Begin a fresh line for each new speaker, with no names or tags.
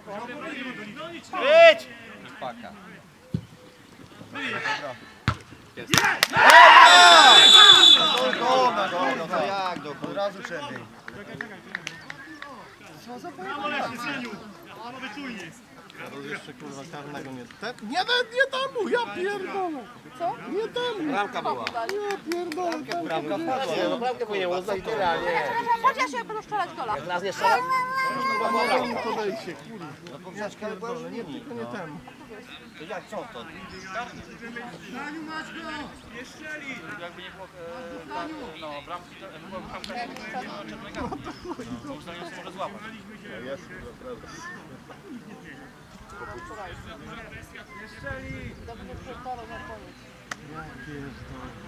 brawo.
Być!
Paka.
Dobra, dobra, no to jak do
Od razu trzeba. Co za pojechanie?
jeszcze kurwa karnego nie... Te, nie, nie, temu, ja pierdolę.
Co?
Nie temu.
Bramka była.
Ja pierdolę.
Bramka wpadła.
Nie, no bramkę powinien uznać tyle, a nie.
Chodź, ja się będę strzelać gola.
Nas nie strzelać?
Pomagam podejście, kurwa.
No
Nie, tylko nie temu.
To jak co to?
Jakby nie było e, tak, no, bramki, to była bramka nie czerwonej kartki. Już zdaniem może złapać.
Dobrze przygotował na koniec.
Mówiłem, kurwa!